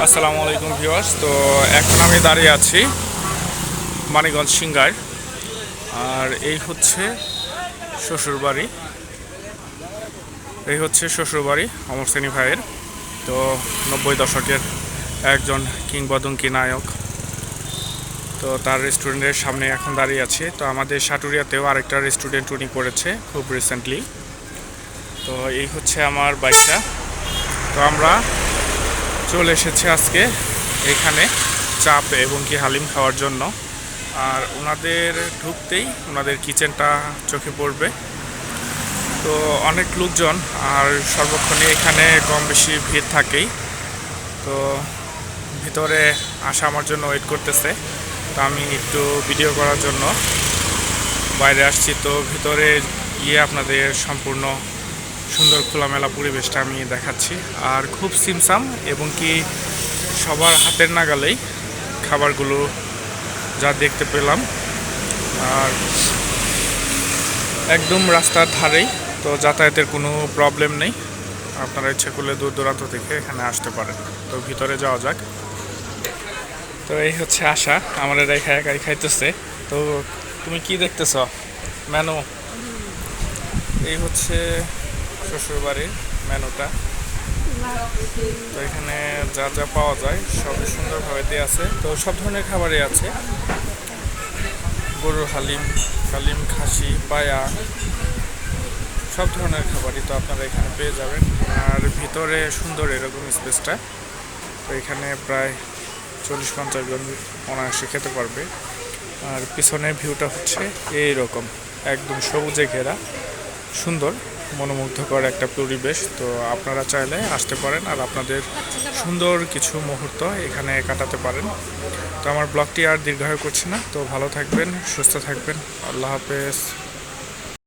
আসসালামু আলাইকুম ভিউয়ার্স। তো এখন আমি দাঁড়িয়ে আছি মানিগঞ্জ সিঙ্গার। আর এই হচ্ছে শ্বশুরবাড়ি। এই হচ্ছে শ্বশুরবাড়ি অমর শ্রেণি ভাইয়ের। তো নব্বই দশকের একজন কিংবদন্তি নায়ক। তো তার রেস্টুরেন্টের সামনে এখন দাঁড়িয়ে আছে। তো আমাদের সাটুরিয়াতেও আরেকটা রেস্টুরেন্ট উনি করেছে খুব রিসেন্টলি তো এই হচ্ছে আমার বাইকটা তো আমরা চলে এসেছে আজকে এখানে চাপ এবং কি হালিম খাওয়ার জন্য। আর ওনাদের ঢুকতেই ওনাদের কিচেনটা চোখে পড়বে। তো অনেক লোকজন, আর সর্বক্ষণে এখানে কম বেশি ভিড় থাকেই। তো ভিতরে আসা আমার জন্য ওয়েট করতেছে। তো আমি একটু ভিডিও করার জন্য বাইরে আসছি। তো ভিতরে গিয়ে আপনাদের সম্পূর্ণ সুন্দর খোলামেলা পরিবেশটা আমি দেখাচ্ছি। আর খুব সিমসাম এবং কি সবার হাতের নাগালেই খাবারগুলো যা দেখতে পেলাম। আর একদম রাস্তার ধারেই, তো যাতায়াতের কোনো প্রবলেম নেই। আপনারা ইচ্ছে করলে দূর দূরান্ত থেকে এখানে আসতে পারেন। তো ভিতরে যাওয়া যাক। তো এই হচ্ছে আশা, আমার একা একাই খাইতেছে। তো তুমি কি দেখতেছ? মেনু? এই হচ্ছে শ্বশুরবাড়ির মেনুটা। তো এখানে যা যা পাওয়া যায় সবই সুন্দরভাবে দেওয়া আছে। তো সব ধরনের খাবারই আছে। গরুর হালিম হালিম, খাসি, পায়া, সব ধরনের খাবারই তো আপনারা এখানে পেয়ে যাবেন। আর ভিতরে সুন্দর এরকম স্পেসটা। তো এখানে প্রায় চল্লিশ পঞ্চাশ জন অনায়াসে খেতে পারবে। আর পিছনের ভিউটা হচ্ছে এই রকম একদম সবুজে ঘেরা, সুন্দর। মনোমুগ্ধকর একটা পরিবেশ, তো আপনারা চাইলে আসতে পারেন আর আপনাদের সুন্দর কিছু মুহূর্ত এখানে কাটাতে পারেন। তো আমার ব্লগটি আর দীর্ঘায়ু করছি না, তো ভালো থাকবেন, সুস্থ থাকবেন, আল্লাহ হাফেজ।